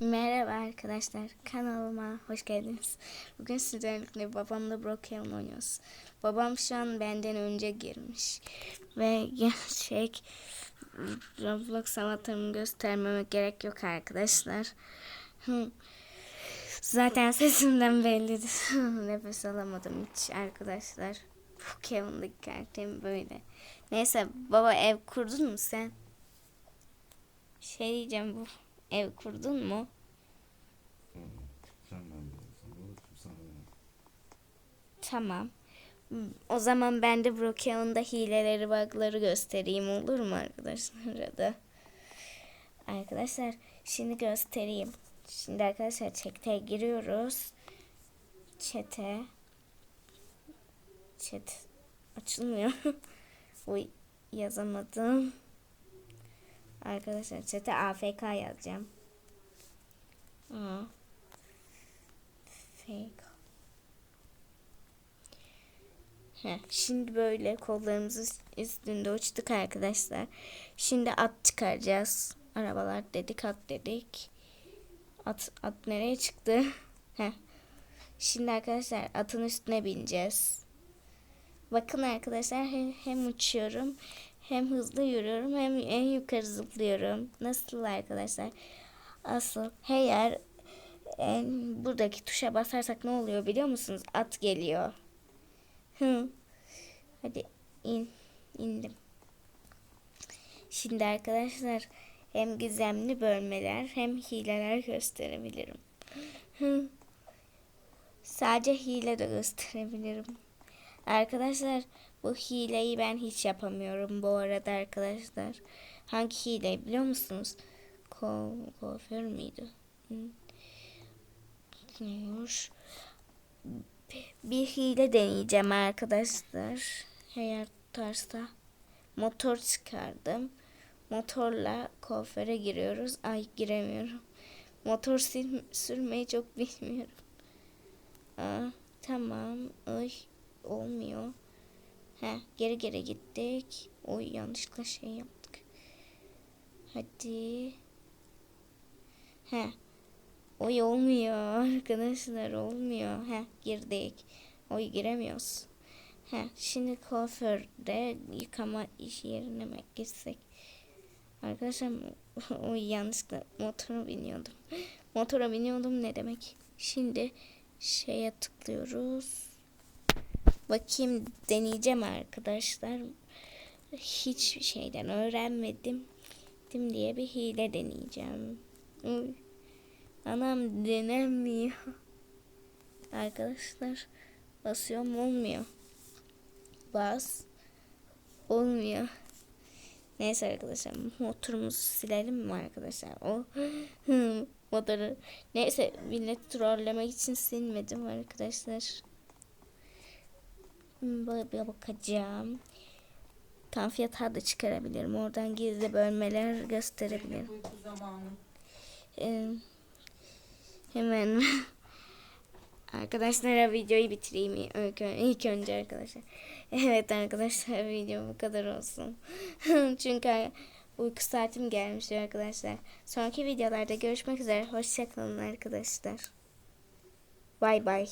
Merhaba arkadaşlar, kanalıma hoş geldiniz. Bugün sizlerle babamla Brookhaven oynuyoruz. Babam şu an benden önce girmiş. Ve gerçek Roblox avatarımı göstermeme gerek yok arkadaşlar. Zaten sesimden bellidir. Nefes alamadım hiç arkadaşlar. Brookhaven'daki karakterim böyle. Neyse baba ev kurdun mu sen? Şey diyeceğim bu ev kurdun mu? Tamam. O zaman ben de Brookhaven'da hileleri, bug'ları göstereyim olur mu arkadaşlar da? Arkadaşlar şimdi göstereyim. Şimdi arkadaşlar chat'e giriyoruz. Chat'e. Chat açılmıyor. Uy yazamadım. Arkadaşlar chat'e AFK yazacağım. Aa. Fake. Heh, şimdi böyle kollarımızı üstünde uçtuk arkadaşlar. Şimdi at çıkaracağız. Arabalar dedik at dedik. At, at nereye çıktı? Heh. Şimdi arkadaşlar atın üstüne bineceğiz. Bakın arkadaşlar hem, hem uçuyorum hem hızlı yürüyorum hem en yukarı zıplıyorum. Nasıl arkadaşlar? Asıl eğer en, buradaki tuşa basarsak ne oluyor biliyor musunuz? At geliyor. Hı. Hadi in. indim. Şimdi arkadaşlar hem gizemli bölmeler hem hileler gösterebilirim. Hı. Sadece hile de gösterebilirim. Arkadaşlar bu hileyi ben hiç yapamıyorum bu arada arkadaşlar. Hangi hile biliyor musunuz? Ko kuaför müydü? Neymiş? bir hile deneyeceğim arkadaşlar. Eğer tutarsa motor çıkardım. Motorla kuaföre giriyoruz. Ay giremiyorum. Motor sürmeyi çok bilmiyorum. Aa, tamam. Ay olmuyor. He, geri geri gittik. Oy yanlışlıkla şey yaptık. Hadi. He, Oy olmuyor arkadaşlar olmuyor. He girdik. Oy giremiyoruz. He şimdi kuaförde yıkama iş yerine mi gitsek? Arkadaşlar oy yanlışlıkla motora biniyordum. Motora biniyordum ne demek? Şimdi şeye tıklıyoruz. Bakayım deneyeceğim arkadaşlar. Hiç şeyden öğrenmedim. Dim diye bir hile deneyeceğim. Anam denemiyor. Arkadaşlar basıyorum olmuyor. Bas. Olmuyor. Neyse arkadaşlar motorumuzu silelim mi arkadaşlar? O motoru neyse millet trollemek için silmedim arkadaşlar. Böyle bakacağım. Tam fiyatı da çıkarabilirim. Oradan gizli bölmeler gösterebilirim. Ee, hemen arkadaşlara videoyu bitireyim ilk, ilk önce arkadaşlar. Evet arkadaşlar video bu kadar olsun. Çünkü uyku saatim gelmiş arkadaşlar. Sonraki videolarda görüşmek üzere. Hoşçakalın arkadaşlar. Bay bay.